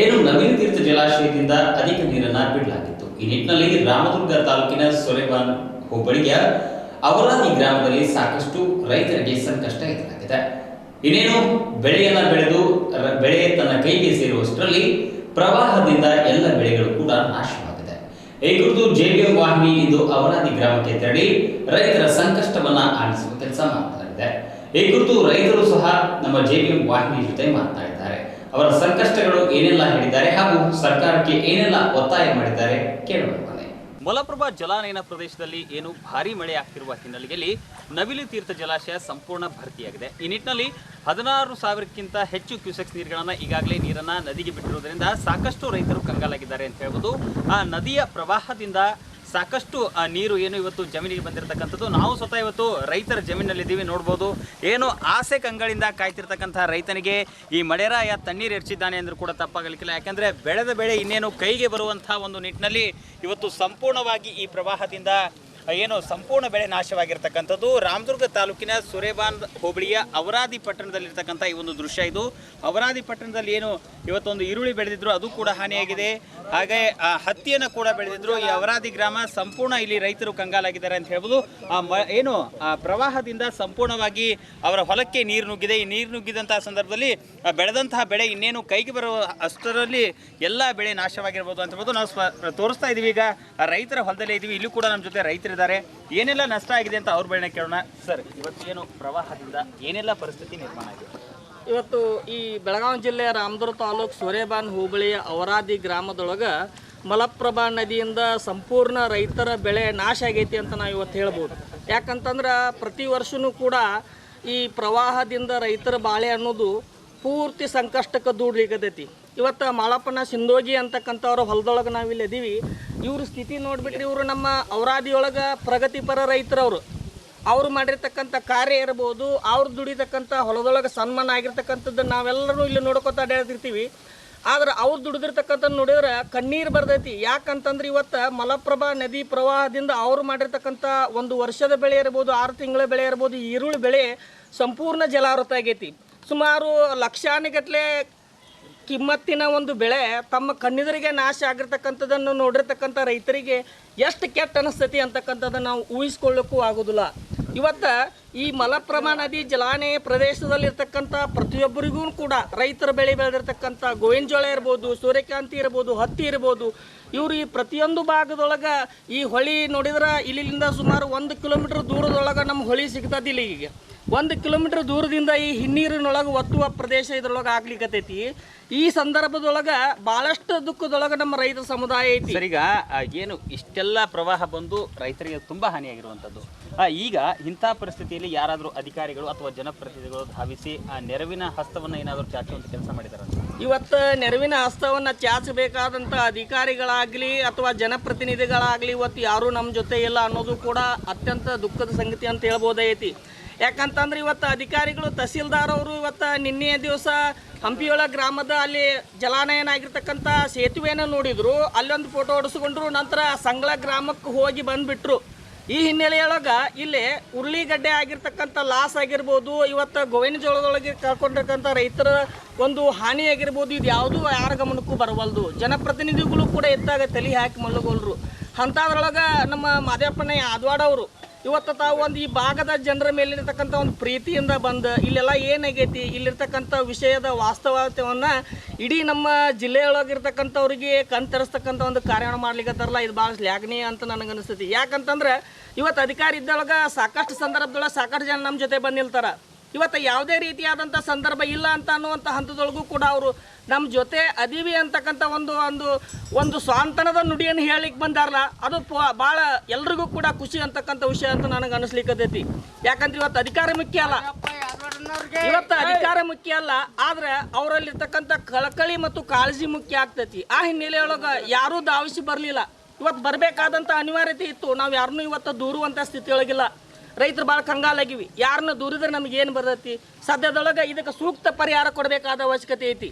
ಏನು ನವೀನ ತೀರ್ಥ ಜಲಾಶಯದಿಂದ ಅಧಿಕ ನೀರನ್ನ ಬಿಡಲಾಗಿತ್ತು. ಈ ನಿಟ್ಟಿನಲ್ಲಿ ರಾಮದುರ್ಗ ತಾಲೂಕಿನ ಸೊರೆಬಾನ್ ಹೋಬಳಿಯ ಈ ಗ್ರಾಮದಲ್ಲಿ ಸಾಕಷ್ಟು ರೈತರಿಗೆ ಸಂಕಷ್ಟ ಎದುರಾಗಿದೆ. ಇನ್ನೇನು ಬೆಳೆಯನ್ನ ಬೆಳೆದು ಬೆಳೆ ತನ್ನ ಕೈಗೆ ಸೇರುವಷ್ಟರಲ್ಲಿ ಪ್ರವಾಹದಿಂದ ಎಲ್ಲ ಬೆಳೆಗಳು ಕೂಡ ನಾಶವಾಗಿದೆ. ಈ ಕುರಿತು ಜೆಡಿಎಂ ವಾಹಿನಿ ಇಂದು ಅವರಾದಿ ಗ್ರಾಮಕ್ಕೆ ತೆರಳಿ ರೈತರ ಸಂಕಷ್ಟವನ್ನ ಆಲಿಸುವ ಕೆಲಸ ಮಾಡ್ತಾ ಈ ಕುರಿತು ರೈತರು ಸಹ ನಮ್ಮ ಜೆಡಿಎಂ ವಾಹಿನಿ ಜೊತೆ ಮಾತನಾಡಿದ್ದಾರೆ ಅವರ ಸಂಕಷ್ಟಗಳು ಏನೆಲ್ಲ ಹೇಳಿದ್ದಾರೆ ಹಾಗೂ ಸರ್ಕಾರಕ್ಕೆ ಏನೆಲ್ಲ ಒತ್ತಾಯ ಮಾಡಿದ್ದಾರೆ ಕೇಳೋಣ. ಮಲಪ್ರಭಾ ಜಲಾನಯನ ಪ್ರದೇಶದಲ್ಲಿ ಏನು ಭಾರಿ ಮಳೆ ಆಗ್ತಿರುವ ಹಿನ್ನೆಲೆಯಲ್ಲಿ ನವಿಲು ತೀರ್ಥ ಜಲಾಶಯ ಸಂಪೂರ್ಣ ಭರ್ತಿಯಾಗಿದೆ ಈ ನಿಟ್ಟಿನಲ್ಲಿ ಹದಿನಾರು ಸಾವಿರಕ್ಕಿಂತ ಹೆಚ್ಚು ಕ್ಯೂಸೆಕ್ಸ್ ನೀರುಗಳನ್ನು ಈಗಾಗಲೇ ನೀರನ್ನು ನದಿಗೆ ಬಿಟ್ಟಿರುವುದರಿಂದ ಸಾಕಷ್ಟು ರೈತರು ಕಂಗಾಲಾಗಿದ್ದಾರೆ ಅಂತ ಹೇಳ್ಬೋದು ಆ ನದಿಯ ಪ್ರವಾಹದಿಂದ ಸಾಕಷ್ಟು ನೀರು ಏನು ಇವತ್ತು ಜಮೀನಿಗೆ ಬಂದಿರತಕ್ಕಂಥದ್ದು. ನಾವು ಸ್ವತಃ ಇವತ್ತು ರೈತರ ಜಮೀನಲ್ಲಿದ್ದೀವಿ, ನೋಡ್ಬೋದು. ಏನು ಆಸೆ ಕಂಗಳಿಂದ ಕಾಯ್ತಿರ್ತಕ್ಕಂಥ ರೈತನಿಗೆ ಈ ಮಳೆರಾಯ ತಣ್ಣೀರು ಎರಚಿದ್ದಾನೆ ಅಂದರೂ ಕೂಡ ತಪ್ಪಾಗಲಿಕ್ಕಿಲ್ಲ. ಯಾಕಂದರೆ ಬೆಳೆದ ಬೆಳೆ ಇನ್ನೇನು ಕೈಗೆ ಬರುವಂಥ ಒಂದು ನಿಟ್ಟಿನಲ್ಲಿ ಇವತ್ತು ಸಂಪೂರ್ಣವಾಗಿ ಈ ಪ್ರವಾಹದಿಂದ ಏನು ಸಂಪೂರ್ಣ ಬೆಳೆ ನಾಶವಾಗಿರ್ತಕ್ಕಂಥದ್ದು. ರಾಮದುರ್ಗ ತಾಲೂಕಿನ ಸುರೇಬಾನ್ ಹೋಬಳಿಯ ಅವರಾದಿ ಪಟ್ಟಣದಲ್ಲಿರ್ತಕ್ಕಂಥ ಈ ಒಂದು ದೃಶ್ಯ ಇದು. ಅವರಾದಿ ಪಟ್ಟಣದಲ್ಲಿ ಏನು ಇವತ್ತೊಂದು ಈರುಳ್ಳಿ ಬೆಳೆದಿದ್ರು, ಅದು ಕೂಡ ಹಾನಿಯಾಗಿದೆ. ಹಾಗೆ, ಆ, ಹತ್ತಿಯನ್ನು ಕೂಡ ಬೆಳೆದಿದ್ರು. ಈ ಅವರಾದಿ ಗ್ರಾಮ ಸಂಪೂರ್ಣ ಇಲ್ಲಿ ರೈತರು ಕಂಗಾಲಾಗಿದ್ದಾರೆ ಅಂತ ಹೇಳ್ಬೋದು. ಏನು, ಆ, ಪ್ರವಾಹದಿಂದ ಸಂಪೂರ್ಣವಾಗಿ ಅವರ ಹೊಲಕ್ಕೆ ನೀರು ನುಗ್ಗಿದೆ. ಈ ನೀರು ನುಗ್ಗಿದಂತಹ ಸಂದರ್ಭದಲ್ಲಿ ಬೆಳೆದಂತಹ ಬೆಳೆ ಇನ್ನೇನು ಕೈಗೆ ಬರುವ ಅಷ್ಟರಲ್ಲಿ ಎಲ್ಲ ಬೆಳೆ ನಾಶವಾಗಿರ್ಬೋದು ಅಂತ ಹೇಳ್ಬೋದು. ನಾವು ಸ್ವ, ತೋರಿಸ್ತಾ ಇದೀವಿ ಈಗ. ರೈತರ ಹೊಲದಲ್ಲೇ ಇದೀವಿ. ಇಲ್ಲೂ ಕೂಡ ನಮ್ಮ ಜೊತೆ ರೈತರಿದ್ದಾರೆ ಏನೆಲ್ಲ ನಷ್ಟ ಆಗಿದೆ ಅಂತ ಅವ್ರ ಬೆಳೆ ಕೇಳೋಣ. ಸರ್, ಇವತ್ತು ಏನು ಪ್ರವಾಹದಿಂದ ಏನೆಲ್ಲ ಪರಿಸ್ಥಿತಿ ನಿರ್ಮಾಣ ಆಗಿದೆ? ಇವತ್ತು ಈ ಬೆಳಗಾವಿ ಜಿಲ್ಲೆಯ ರಾಮದುರ್ಗ ತಾಲೂಕು ಸೂರ್ಯಬಾನ್ ಹೋಬಳಿಯ ಅವರಾದಿ ಗ್ರಾಮದೊಳಗೆ ಮಲಪ್ರಭಾ ನದಿಯಿಂದ ಸಂಪೂರ್ಣ ರೈತರ ಬೆಳೆ ನಾಶ ಆಗೈತಿ ಅಂತ ನಾವು ಇವತ್ತು ಹೇಳ್ಬೋದು. ಯಾಕಂತಂದ್ರೆ ಪ್ರತಿ ವರ್ಷವೂ ಕೂಡ ಈ ಪ್ರವಾಹದಿಂದ ರೈತರ ಬಾಳೆ ಅನ್ನೋದು ಪೂರ್ತಿ ಸಂಕಷ್ಟಕ್ಕೆ ದೂಡ್ಲಿಕ್ಕತೈತಿ ಇವತ್ತು ಮಾಳಪ್ಪನ ಸಿಂದೋಗಿ ಅಂತಕ್ಕಂಥವ್ರ ಹೊಲದೊಳಗೆ ನಾವಿಲ್ಲಿ ಇದ್ದೀವಿ ಇವ್ರ ಸ್ಥಿತಿ ನೋಡ್ಬಿಟ್ರೆ ಇವರು ನಮ್ಮ ಅವರಾದಿಯೊಳಗೆ ಪ್ರಗತಿಪರ ರೈತರವರು. ಅವ್ರು ಮಾಡಿರ್ತಕ್ಕಂಥ ಕಾರ್ಯ ಇರ್ಬೋದು, ಅವ್ರು ದುಡಿತಕ್ಕಂಥ ಹೊಲದೊಳಗೆ ಸನ್ಮಾನ ಆಗಿರ್ತಕ್ಕಂಥದ್ದು ನಾವೆಲ್ಲರೂ ಇಲ್ಲಿ ನೋಡ್ಕೊತಾ ಅಡ್ಡಾಡ್ತಿರ್ತೀವಿ ಆದ್ರೆ ಅವ್ರು ದುಡಿದಿರ್ತಕ್ಕಂಥ ನೋಡಿದ್ರೆ ಕಣ್ಣೀರು ಬರ್ತೈತಿ ಯಾಕಂತಂದ್ರೆ ಇವತ್ತು ಮಲಪ್ರಭಾ ನದಿ ಪ್ರವಾಹದಿಂದ ಅವ್ರು ಮಾಡಿರ್ತಕ್ಕಂಥ ಒಂದು ವರ್ಷದ ಬೆಳೆ ಇರ್ಬೋದು, ಆರು ತಿಂಗಳ ಬೆಳೆ ಇರ್ಬೋದು, ಈರುಳ್ಳಿ ಬೆಳೆ ಸಂಪೂರ್ಣ ಜಲಾವೃತ ಆಗೈತಿ. ಸುಮಾರು ಲಕ್ಷಾನುಗಟ್ಟಲೆ ಕಿಮ್ಮತ್ತಿನ ಒಂದು ಬೆಳೆ ತಮ್ಮ ಕಣ್ಣಿದರಿಗೆ ನಾಶ ಆಗಿರ್ತಕ್ಕಂಥದ್ದನ್ನು ನೋಡಿರ್ತಕ್ಕಂಥ ರೈತರಿಗೆ ಎಷ್ಟು ಕೆಟ್ಟ ಅನಿಸ್ತತಿ ಅಂತಕ್ಕಂಥದ್ದನ್ನು ನಾವು ಊಹಿಸ್ಕೊಳ್ಳೋಕ್ಕೂ ಆಗೋದಿಲ್ಲ. ಇವತ್ತು ಈ ಮಲಪ್ರಭಾ ನದಿ ಜಲಾನಯ ಪ್ರದೇಶದಲ್ಲಿರ್ತಕ್ಕಂಥ ಪ್ರತಿಯೊಬ್ಬರಿಗೂ ಕೂಡ ರೈತರ ಬೆಳೆ ಬೆಳೆದಿರ್ತಕ್ಕಂಥ ಗೋವಿನ ಜೋಳ ಇರ್ಬೋದು, ಸೂರ್ಯಕಾಂತಿ ಇರ್ಬೋದು, ಹತ್ತಿ ಇರ್ಬೋದು, ಇವರು ಈ ಪ್ರತಿಯೊಂದು ಭಾಗದೊಳಗೆ ಈ ಹೊಳಿ ನೋಡಿದ್ರೆ ಇಲ್ಲಿಂದ ಸುಮಾರು ಒಂದು ಕಿಲೋಮೀಟ್ರ್ ದೂರದೊಳಗೆ ನಮ್ಮ ಹೊಳಿ ಸಿಗ್ತದೆ ಇಲ್ಲಿಗೆ ಒಂದು ಕಿಲೋಮೀಟ್ರ್ ದೂರದಿಂದ ಈ ಹಿನ್ನೀರಿನೊಳಗೆ ಒತ್ತುವ ಪ್ರದೇಶ ಇದ್ರೊಳಗೆ ಆಗ್ಲಿಕ್ಕತೈತಿ ಈ ಸಂದರ್ಭದೊಳಗೆ ಭಾಳಷ್ಟು ದುಃಖದೊಳಗೆ ನಮ್ಮ ರೈತ ಸಮುದಾಯ ಐತಿ. ಸರ್ ಈಗ ಏನು ಇಷ್ಟೆಲ್ಲ ಪ್ರವಾಹ ಬಂದು ರೈತರಿಗೆ ತುಂಬ ಹಾನಿಯಾಗಿರುವಂಥದ್ದು ಈಗ ಇಂಥ ಪರಿಸ್ಥಿತಿಯಲ್ಲಿ ಯಾರಾದರೂ ಅಧಿಕಾರಿಗಳು ಅಥವಾ ಜನಪ್ರತಿನಿಧಿಗಳು ಧಾವಿಸಿ ಆ ನೆರವಿನ ಹಸ್ತವನ್ನು ಏನಾದರೂ ಚಾಚುವಂಥ ಕೆಲಸ ಮಾಡಿದಾರೆ? ಇವತ್ತು ನೆರವಿನ ಹಸ್ತವನ್ನು ಚಾಚಬೇಕಾದಂಥ ಅಧಿಕಾರಿಗಳಾಗಲಿ ಅಥವಾ ಜನಪ್ರತಿನಿಧಿಗಳಾಗಲಿ ಇವತ್ತು ಯಾರೂ ನಮ್ಮ ಜೊತೆ ಇಲ್ಲ ಅನ್ನೋದು ಕೂಡ ಅತ್ಯಂತ ದುಃಖದ ಸಂಗತಿ ಅಂತ ಹೇಳ್ಬೋದೈತಿ. ಯಾಕಂತಂದ್ರೆ ಇವತ್ತು ಅಧಿಕಾರಿಗಳು ತಹಸೀಲ್ದಾರ್ ಅವರು ಇವತ್ತು ನಿನ್ನೆ ದಿವಸ ಹಂಪಿಯೊಳ ಗ್ರಾಮದ ಅಲ್ಲಿ ಜಲಾನಯನ ಆಗಿರ್ತಕ್ಕಂಥ ಸೇತುವೆಯನ್ನು ನೋಡಿದ್ರು. ಅಲ್ಲೊಂದು ಫೋಟೋ ಹೊಡೆಸ್ಕೊಂಡ್ರು, ನಂತರ ಸಂಗ್ಳ ಗ್ರಾಮಕ್ಕೆ ಹೋಗಿ ಬಂದ್ಬಿಟ್ರು. ಈ ಹಿನ್ನೆಲೆಯೊಳಗೆ ಇಲ್ಲಿ ಉರುಳಿಗಡ್ಡೆ ಆಗಿರ್ತಕ್ಕಂಥ ಲಾಸ್ ಆಗಿರ್ಬೋದು, ಇವತ್ತು ಗೋವಿನ ಜೋಳದೊಳಗೆ ಕಳ್ಕೊಂಡಿರ್ತಕ್ಕಂಥ ರೈತರ ಒಂದು ಹಾನಿ ಆಗಿರ್ಬೋದು, ಇದು ಯಾವುದೂ ಯಾರ ಗಮನಕ್ಕೂ ಬರವಲ್ದು. ಜನಪ್ರತಿನಿಧಿಗಳು ಕೂಡ ಎತ್ತಾಗ ತಲೆ ಹಾಕಿ ಮಲ್ಲಗೋಲ್ರು. ಅಂಥದ್ರೊಳಗೆ ನಮ್ಮ ಮಾದೇವಪ್ಪನ ಅವರು ಇವತ್ತು ತಾವು ಒಂದು ಈ ಭಾಗದ ಜನರ ಮೇಲಿರ್ತಕ್ಕಂಥ ಒಂದು ಪ್ರೀತಿಯಿಂದ ಬಂದು, ಇಲ್ಲೆಲ್ಲ ಏನಾಗೈತಿ ಇಲ್ಲಿರ್ತಕ್ಕಂಥ ವಿಷಯದ ವಾಸ್ತವತೆಯನ್ನು ಇಡೀ ನಮ್ಮ ಜಿಲ್ಲೆಯೊಳಗಿರ್ತಕ್ಕಂಥವ್ರಿಗೆ ತೆರೆಸ್ತಕ್ಕಂಥ ಒಂದು ಕಾರ್ಯ ಮಾಡ್ಲಿಕ್ಕತ್ತಾರಲ್ಲ ಇದು ಭಾಳ ಶ್ಲಾಘನೀಯ ಅಂತ ನನಗೆ ಅನಿಸ್ತೈತಿ ಯಾಕಂತಂದ್ರೆ ಇವತ್ತು ಅಧಿಕಾರಿ ಇದ್ದೊಳಗೆ ಸಾಕಷ್ಟು ಸಂದರ್ಭದೊಳಗೆ ಸಾಕಷ್ಟು ಜನ ನಮ್ಮ ಜೊತೆ ಬಂದು ಇವತ್ತು ಯಾವುದೇ ರೀತಿಯಾದಂಥ ಸಂದರ್ಭ ಇಲ್ಲ ಅಂತ ಅನ್ನುವಂಥ ಹಂತದೊಳಗೂ ಕೂಡ ಅವರು ನಮ್ಮ ಜೊತೆ ಅದೀವಿ ಅಂತಕ್ಕಂಥ ಒಂದು ಒಂದು ಒಂದು ಸ್ವಾಂತನದ ನುಡಿಯನ್ನು ಹೇಳಿಕ್ಕೆ ಬಂದಾರಲ್ಲ, ಅದು ಪ- ಭಾಳ ಎಲ್ರಿಗೂ ಕೂಡ ಖುಷಿ ಅಂತಕ್ಕಂಥ ವಿಷಯ ಅಂತ ನನಗೆ ಅನಿಸ್ಲಿಕ್ಕತೈತಿ. ಯಾಕಂದ್ರೆ ಇವತ್ತು ಅಧಿಕಾರ ಮುಖ್ಯ ಅಲ್ಲ. ಇವತ್ತು ಅಧಿಕಾರ ಮುಖ್ಯ ಅಲ್ಲ, ಆದ್ರೆ ಅವರಲ್ಲಿರ್ತಕ್ಕಂಥ ಕಳಕಳಿ ಮತ್ತು ಕಾಳಜಿ ಮುಖ್ಯ ಆಗ್ತೈತಿ. ಆ ಹಿನ್ನೆಲೆಯೊಳಗೆ ಯಾರೂ ಧಾವಿಸಿ ಬರಲಿಲ್ಲ. ಇವತ್ತು ಬರಬೇಕಾದಂಥ ಅನಿವಾರ್ಯತೆ ಇತ್ತು. ನಾವು ಯಾರನ್ನೂ ಇವತ್ತು ದೂರುವಂಥ ಸ್ಥಿತಿಯೊಳಗಿಲ್ಲ. ರೈತರು ಭಾಳ ಕಂಗಾಲಾಗಿವಿ. ಯಾರನ್ನ ದೂರಿದ್ರೆ ನಮ್ಗೆ ಏನು ಬರ್ತೈತಿ? ಸದ್ಯದೊಳಗೆ ಇದಕ್ಕೆ ಸೂಕ್ತ ಪರಿಹಾರ ಕೊಡಬೇಕಾದ ಅವಶ್ಯಕತೆ ಐತಿ.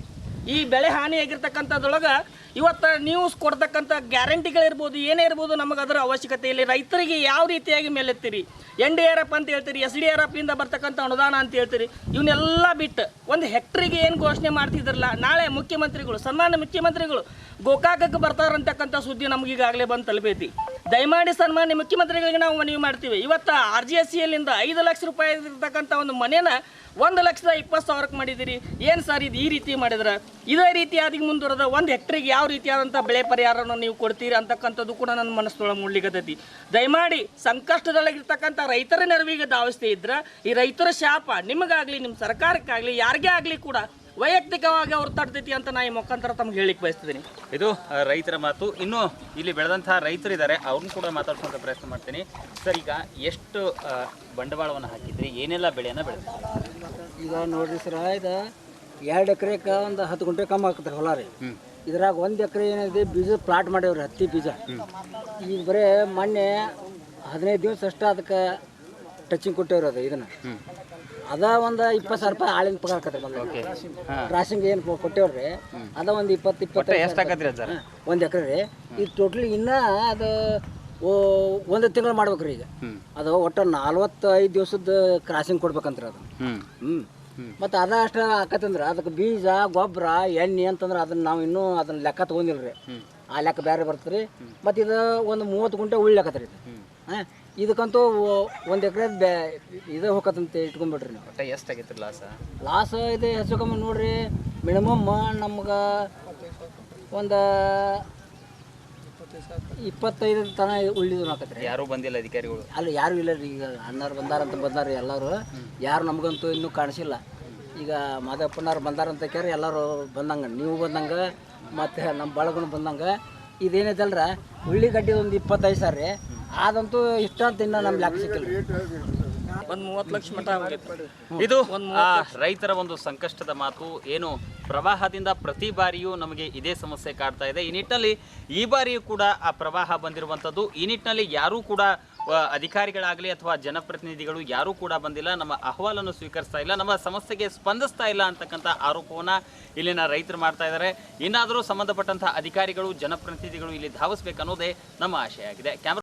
ಈ ಬೆಳೆ ಹಾನಿಯಾಗಿರ್ತಕ್ಕಂಥದ್ರೊಳಗೆ ಇವತ್ತು ನ್ಯೂಸ್ ಕೊಡ್ತಕ್ಕಂಥ ಗ್ಯಾರಂಟಿಗಳಿರ್ಬೋದು, ಏನೇ ಇರ್ಬೋದು ನಮಗೆ ಅದರ ಅವಶ್ಯಕತೆ ಇಲ್ಲ. ರೈತರಿಗೆ ಯಾವ ರೀತಿಯಾಗಿ ಮೇಲೆತ್ತೀರಿ? ಎನ್ ಡಿ ಆರ್ ಎಫ್ ಅಂತ ಹೇಳ್ತೀರಿ, ಎಸ್ ಡಿ ಆರ್ ಎಫ್ ಇಂದ ಬರ್ತಕ್ಕಂಥ ಅನುದಾನ ಅಂತ ಹೇಳ್ತೀರಿ, ಇವನ್ನೆಲ್ಲ ಬಿಟ್ಟು ಒಂದು ಹೆಕ್ಟ್ರಿಗೆ ಏನು ಘೋಷಣೆ ಮಾಡ್ತಿದ್ರಲ್ಲ, ನಾಳೆ ಮುಖ್ಯಮಂತ್ರಿಗಳು, ಸನ್ಮಾನ್ಯ ಮುಖ್ಯಮಂತ್ರಿಗಳು ಗೋಕಾಕಕ್ಕೆ ಬರ್ತಾರಂತಕ್ಕಂಥ ಸುದ್ದಿ ನಮಗೀಗಾಗಲೇ ಬಂದು ತಲುಪೈತಿ. ದಯಮಾಡಿ ಸನ್ಮಾನ್ಯ ಮುಖ್ಯಮಂತ್ರಿಗಳಿಗೆ ನಾವು ಮನವಿ ಮಾಡ್ತೀವಿ. ಇವತ್ತು ಆರ್ ಜಿ ಎಸ್ ಸಿಯಲ್ಲಿಂದ ಐದು ಲಕ್ಷ ರೂಪಾಯಿ ಇರ್ತಕ್ಕಂಥ ಒಂದು ಮನೇನ ಒಂದು ಲಕ್ಷದ ಇಪ್ಪತ್ತು ಸಾವಿರಕ್ಕೆ ಮಾಡಿದಿರಿ ಏನು ಸರ್ ಇದು ಈ ರೀತಿ ಮಾಡಿದ್ರೆ? ಇದೇ ರೀತಿ ಅದಕ್ಕೆ ಮುಂದುವರೆದ ಒಂದು ಹೆಕ್ಟ್ರಿಗೆ ಯಾವ ರೀತಿಯಾದಂಥ ಬೆಳೆ ಪರಿಹಾರವನ್ನು ನೀವು ಕೊಡ್ತೀರಿ ಅಂತಕ್ಕಂಥದ್ದು ಕೂಡ ನನ್ನ ಮನಸ್ಸೊಳಗೆ ಮೂಡ್ಲಿಕ್ಕತ್ತೈತಿ ದಯಮಾಡಿ ಸಂಕಷ್ಟದೊಳಗಿರ್ತಕ್ಕಂಥ ರೈತರ ನೆರವಿಗೆ ಧಾವಿಸ್ತಾ ಇದ್ರೆ ಈ ರೈತರ ಶಾಪ ನಿಮಗಾಗಲಿ ನಿಮ್ಮ ಸರ್ಕಾರಕ್ಕಾಗಲಿ, ಯಾರಿಗೇ ಆಗಲಿ ಕೂಡ ವೈಯಕ್ತಿಕವಾಗಿ ಅವ್ರು ತಡ್ತೈತಿ ಅಂತ ನಾ ಈ ಮುಖಾಂತರ ತಮ್ಗೆ ಹೇಳಿಕ್ ಬಯಸ್ತಿದ್ದೀನಿ ಇದು ರೈತರ ಮಾತು. ಇನ್ನು ಇಲ್ಲಿ ಬೆಳೆದಂತಹ ರೈತರಿದ್ದಾರೆ ಅವ್ರನ್ನ ಕೂಡ ಮಾತಾಡ್ಸುವಂತ ಪ್ರಯತ್ನ ಮಾಡ್ತೀನಿ. ಸರ್ ಈಗ ಎಷ್ಟು ಬಂಡವಾಳವನ್ನು ಹಾಕಿದ್ರಿ? ಏನೆಲ್ಲ ಬೆಳೆಯನ್ನ ಬೆಳೆದ ಈಗ ನೋಡ್ರಿ ಸರ್ ಇದು ಎರಡು ಎಕರೆಗೆ ಒಂದು ಹತ್ತು ಗುಂಟೆ ಕಮ್ಮಿ ಹಾಕ್ತಾರೆ ಹೊಲ ರೀ. ಇದ್ರಾಗ ಒಂದು ಎಕರೆ ಏನಿದೆ ಬೀಜ ಪ್ಲಾಟ್ ಮಾಡ್ಯಾವ್ರಿ ಹತ್ತಿ ಬೀಜ. ಈಗ ಬರೇ ಮೊನ್ನೆ ಹದಿನೈದು ದಿವಸ ಅಷ್ಟ ಅದಕ್ಕೆ ಟಚಿಂಗ್ ಕೊಟ್ಟೇವ್ರಿ ಅದು ಇದನ್ನ. ಅದ ಒಂದು ಇಪ್ಪತ್ತು ಸಾವಿರ ರೂಪಾಯಿ ಆಳಿನ ಪಗಾರ ಆಕತ್ರಿ ರಾಶಿಂಗ್ ಏನು ಕೊಟ್ಟೇವ್ರಿ? ಅದ ಒಂದು ಇಪ್ಪತ್ತು ಇಪ್ಪತ್ತು ಎಷ್ಟು ಹಾಕತ್ರಿ ಸರ್ ಒಂದು ಎಕರೆ ರೀ ಈ ಟೋಟಲ್ ಇನ್ನ ಅದು ಒಂದು ತಿಂಗಳು ಮಾಡ್ಬೇಕ್ರಿ ಈಗ. ಅದು ಒಟ್ಟು ನಲ್ವತ್ತೈದು ದಿವಸದ ಕ್ರಾಸಿಂಗ್ ಕೊಡ್ಬೇಕಂತ್ರಿ ಅದು. ಹ್ಮ್. ಮತ್ತು ಅದ ಅಷ್ಟು ಆಕತ್ತಂದ್ರೆ ಅದಕ್ಕೆ ಬೀಜ ಗೊಬ್ಬರ ಎಣ್ಣೆ ಅಂತಂದ್ರೆ ಅದನ್ನ ನಾವು ಇನ್ನೂ ಅದನ್ನ ಲೆಕ್ಕ ತಗೊಂಡಿಲ್ರಿ. ಆ ಲೆಕ್ಕ ಬೇರೆ ಬರ್ತದ್ರಿ. ಮತ್ತು ಇದು ಒಂದು ಮೂವತ್ತು ಗುಂಟೆ ಉಳ್ಲಾಕತ್ರಿ ಇದು. ಹಾಂ. ಇದಕ್ಕಂತೂ ಒಂದು ಎಕರೆ ಬೇ ಇದು ಹೋಗತ್ತಂತ ಇಟ್ಕೊಂಡ್ಬಿಡ್ರಿ ನೀವು. ಒಟ್ಟ ಎಷ್ಟು ಆಗೈತ್ರಿ ಲಾಸ ಲಾಸ್ ಇದೆ ಹೆಚ್ಚು ಕಮ್ಮಿ ನೋಡ್ರಿ ಮಿನಿಮಮ್ ನಮ್ಗೆ ಒಂದು ಇಪ್ಪತ್ತೈದು ತನ ಉಳಿದು ಹಾಕತ್ರಿ ಯಾರು ಬಂದಿಲ್ಲ ಅಧಿಕಾರಿಗಳು? ಅಲ್ಲಿ ಯಾರು ಇಲ್ಲ ರೀ ಈಗ ಅಣ್ಣಾರು ಬಂದಾರಂತ ಬಂದಾರ ಎಲ್ಲರೂ. ಯಾರು ನಮಗಂತೂ ಇನ್ನೂ ಕಾಣಿಸಿಲ್ಲ. ಈಗ ಮಾದಪ್ಪನವ್ರು ಬಂದಾರಂತ ಕೇಳಿ ಎಲ್ಲರೂ ಬಂದಂಗೆ ನೀವು ಬಂದಂಗೆ ಮತ್ತು ನಮ್ಮ ಬಳಗನು ಬಂದಂಗೆ. ಇದೇನೈತಲ್ರ ಉಳ್ಳಿಗಡ್ಡಿ ಒಂದು ಇಪ್ಪತ್ತೈದು ಸಾವಿರ ರೀ ಅದಂತೂ ಇಷ್ಟ ಅಂತ ಇನ್ನೂ ನಮ್ಮ ಲೆಕ್ಕ ಸಿಕ್ಕಿಲ್ಲ. ಒಂದು ಮೂವತ್ತು ಲಕ್ಷ ಇದು ಆ ರೈತರ ಒಂದು ಸಂಕಷ್ಟದ ಮಾತು ಏನು? ಪ್ರವಾಹದಿಂದ ಪ್ರತಿ ಬಾರಿಯೂ ನಮಗೆ ಇದೇ ಸಮಸ್ಯೆ ಕಾಡ್ತಾ ಇದೆ. ಈ ನಿಟ್ಟಿನಲ್ಲಿ ಈ ಬಾರಿಯೂ ಕೂಡ ಆ ಪ್ರವಾಹ ಬಂದಿರುವಂಥದ್ದು ಈ ನಿಟ್ಟಿನಲ್ಲಿ ಯಾರೂ ಕೂಡ ಅಧಿಕಾರಿಗಳಾಗಲಿ ಅಥವಾ ಜನಪ್ರತಿನಿಧಿಗಳು ಯಾರೂ ಕೂಡ ಬಂದಿಲ್ಲ. ನಮ್ಮ ಅಹವಾಲನ್ನು ಸ್ವೀಕರಿಸ್ತಾ ಇಲ್ಲ. ನಮ್ಮ ಸಮಸ್ಯೆಗೆ ಸ್ಪಂದಿಸ್ತಾ ಇಲ್ಲ ಅಂತಕ್ಕಂಥ ಆರೋಪವನ್ನು ಇಲ್ಲಿನ ರೈತರು ಮಾಡ್ತಾ ಇದ್ದಾರೆ. ಇನ್ನಾದರೂ ಸಂಬಂಧಪಟ್ಟಂಥ ಅಧಿಕಾರಿಗಳು ಜನಪ್ರತಿನಿಧಿಗಳು ಇಲ್ಲಿ ಧಾವಿಸ್ಬೇಕನ್ನೋದೇ ನಮ್ಮ ಆಶಯ ಆಗಿದೆ ಕ್ಯಾಮ್ರಾ